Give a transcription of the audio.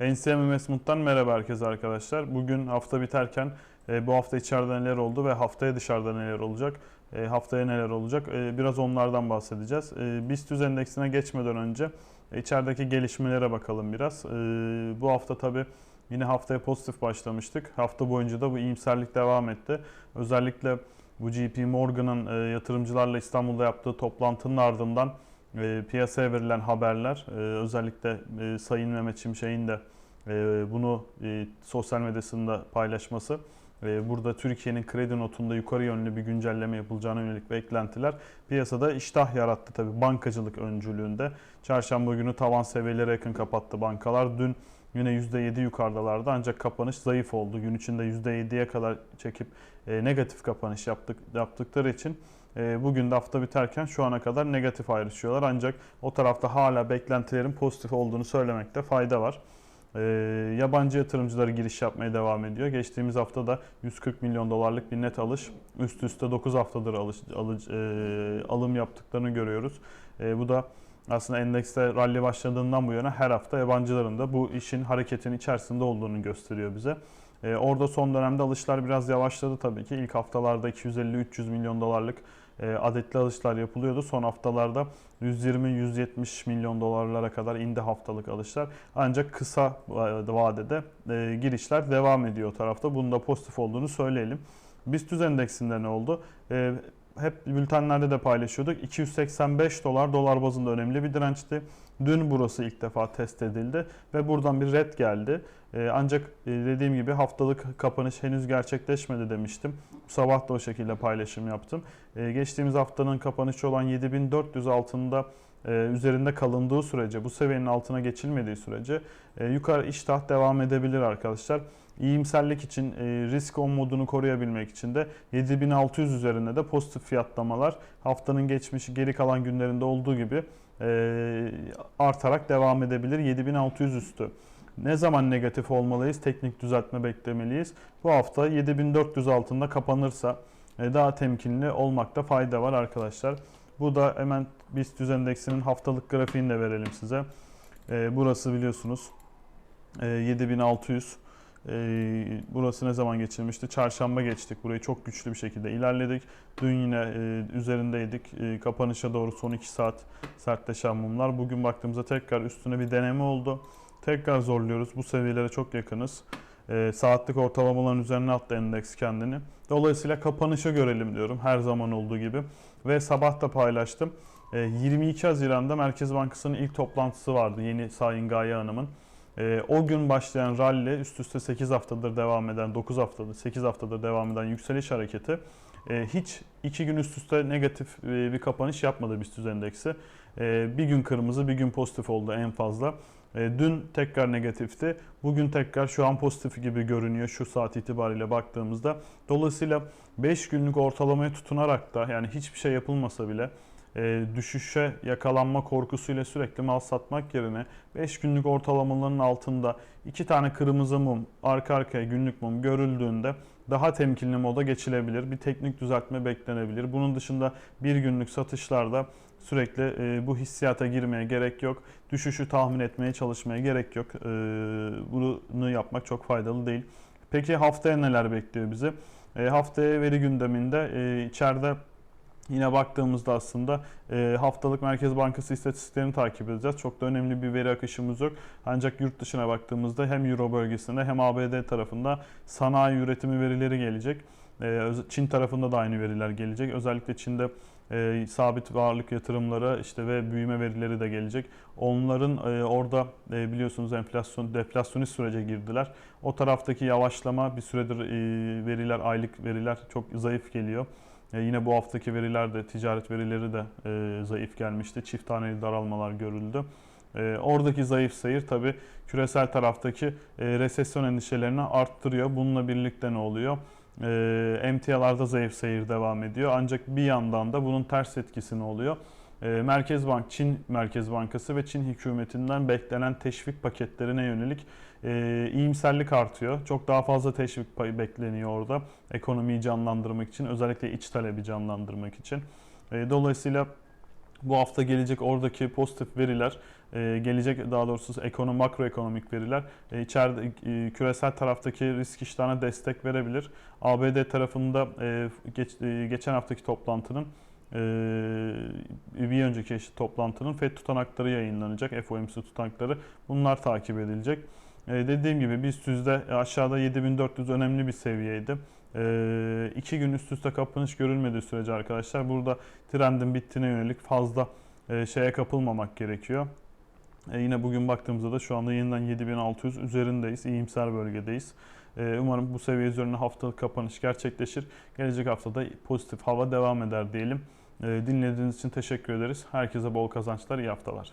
NCM Investment'tan merhaba herkese arkadaşlar. Bugün hafta biterken e, bu hafta içeride neler oldu ve haftaya dışarıda neler olacak, e, haftaya neler olacak e, biraz onlardan bahsedeceğiz. E, BIST endeksine geçmeden önce içerideki gelişmelere bakalım biraz. Bu hafta tabi yine haftaya pozitif başlamıştık. Hafta boyunca da bu iyimserlik devam etti. Özellikle bu JP Morgan'ın yatırımcılarla İstanbul'da yaptığı toplantının ardından e, piyasaya verilen haberler e, özellikle e, Sayın Mehmet Şimşek'in de e, bunu sosyal medyasında paylaşması burada Türkiye'nin kredi notunda yukarı yönlü bir güncelleme yapılacağına yönelik beklentiler piyasada iştah yarattı tabi bankacılık öncülüğünde. Çarşamba günü tavan seviyelere yakın kapattı bankalar. Dün yine %7 yukarıdalardı ancak kapanış zayıf oldu. Gün içinde %7'ye kadar çekip negatif kapanış yaptık, yaptıkları için bugün de hafta biterken şu ana kadar negatif ayrışıyorlar. Ancak o tarafta hala beklentilerin pozitif olduğunu söylemekte fayda var. E, yabancı yatırımcıları giriş yapmaya devam ediyor. Geçtiğimiz hafta da 140 milyon dolarlık bir net alış, üst üste 9 haftadır alış, alış, e, alım yaptıklarını görüyoruz. E, bu da aslında endekste rally başladığından bu yana her hafta yabancıların da bu işin hareketin içerisinde olduğunu gösteriyor bize. E, orada son dönemde alışlar biraz yavaşladı tabii ki. İlk haftalarda 250-300 milyon dolarlık adetli alışlar yapılıyordu. Son haftalarda 120-170 milyon dolarlara kadar indi haftalık alışlar. Ancak kısa vadede e, girişler devam ediyor o tarafta. Bunun da pozitif olduğunu söyleyelim. BIST endeksinde ne oldu? E, hep bültenlerde de paylaşıyorduk. 285 dolar dolar bazında önemli bir dirençti. Dün burası ilk defa test edildi ve buradan bir red geldi. Ee, ancak e, dediğim gibi haftalık kapanış henüz gerçekleşmedi demiştim. Sabah da o şekilde paylaşım yaptım. Ee, geçtiğimiz haftanın kapanışı olan 7400 altında e, üzerinde kalındığı sürece, bu seviyenin altına geçilmediği sürece e, yukarı iştah devam edebilir arkadaşlar. İyimserlik için risk on modunu koruyabilmek için de 7600 üzerinde de pozitif fiyatlamalar haftanın geçmişi geri kalan günlerinde olduğu gibi artarak devam edebilir 7600 üstü. Ne zaman negatif olmalıyız? Teknik düzeltme beklemeliyiz. Bu hafta 7400 altında kapanırsa daha temkinli olmakta fayda var arkadaşlar. Bu da hemen BIST endeksinin haftalık grafiğini de verelim size. Burası biliyorsunuz 7600. Burası ne zaman geçilmişti? Çarşamba geçtik. Burayı çok güçlü bir şekilde ilerledik. Dün yine üzerindeydik. Kapanışa doğru son 2 saat sertleşen mumlar. Bugün baktığımızda tekrar üstüne bir deneme oldu. Tekrar zorluyoruz. Bu seviyelere çok yakınız. E, saatlik ortalamaların üzerine attı endeks kendini. Dolayısıyla kapanışa görelim diyorum her zaman olduğu gibi. Ve sabah da paylaştım. E, 22 Haziran'da Merkez Bankası'nın ilk toplantısı vardı yeni Sayın Gaye Hanım'ın. E, o gün başlayan rally üst üste 8 haftadır devam eden, 9 haftadır, 8 haftadır devam eden yükseliş hareketi e, hiç 2 gün üst üste negatif e, bir kapanış yapmadı BIST endeksi. E, bir gün kırmızı, bir gün pozitif oldu en fazla. E, dün tekrar negatifti. Bugün tekrar şu an pozitif gibi görünüyor şu saat itibariyle baktığımızda. Dolayısıyla 5 günlük ortalamaya tutunarak da yani hiçbir şey yapılmasa bile e, düşüşe yakalanma korkusuyla sürekli mal satmak yerine 5 günlük ortalamaların altında 2 tane kırmızı mum arka arkaya günlük mum görüldüğünde daha temkinli moda geçilebilir. Bir teknik düzeltme beklenebilir. Bunun dışında bir günlük satışlarda sürekli e, bu hissiyata girmeye gerek yok. Düşüşü tahmin etmeye çalışmaya gerek yok. E, bunu yapmak çok faydalı değil. Peki haftaya neler bekliyor bizi? E, haftaya veri gündeminde e, içeride Yine baktığımızda aslında e, haftalık Merkez Bankası istatistiklerini takip edeceğiz. Çok da önemli bir veri akışımız yok. Ancak yurt dışına baktığımızda hem Euro bölgesinde hem ABD tarafında sanayi üretimi verileri gelecek. E, Çin tarafında da aynı veriler gelecek. Özellikle Çin'de e, sabit varlık yatırımları işte ve büyüme verileri de gelecek. Onların e, orada e, biliyorsunuz enflasyon deflasyonist sürece girdiler. O taraftaki yavaşlama bir süredir e, veriler aylık veriler çok zayıf geliyor. E, yine bu haftaki veriler de ticaret verileri de e, zayıf gelmişti. Çift taneli daralmalar görüldü. E, oradaki zayıf seyir tabi küresel taraftaki e, resesyon endişelerini arttırıyor. Bununla birlikte ne oluyor? E, emtialarda zayıf seyir devam ediyor. Ancak bir yandan da bunun ters etkisi ne oluyor? E, Merkez Bank, Çin Merkez Bankası ve Çin hükümetinden beklenen teşvik paketlerine yönelik e, iyimserlik artıyor. Çok daha fazla teşvik bekleniyor orada ekonomiyi canlandırmak için, özellikle iç talebi canlandırmak için. E, dolayısıyla Bu hafta gelecek oradaki pozitif veriler, e, gelecek daha doğrusu ekonomi, makroekonomik veriler e, içeride e, küresel taraftaki risk iştahına destek verebilir. ABD tarafında e, geç- geçen haftaki toplantının bir önceki eşit toplantının FED tutanakları yayınlanacak, FOMC tutanakları. Bunlar takip edilecek. Dediğim gibi biz yüzde aşağıda 7400 önemli bir seviyeydi. E, iki gün üst üste kapanış görülmediği sürece arkadaşlar burada trendin bittiğine yönelik fazla e, şeye kapılmamak gerekiyor. E, yine bugün baktığımızda da şu anda yeniden 7600 üzerindeyiz, iyimser bölgedeyiz. E, umarım bu seviye üzerine haftalık kapanış gerçekleşir. Gelecek haftada pozitif hava devam eder diyelim. E, dinlediğiniz için teşekkür ederiz. Herkese bol kazançlar, iyi haftalar.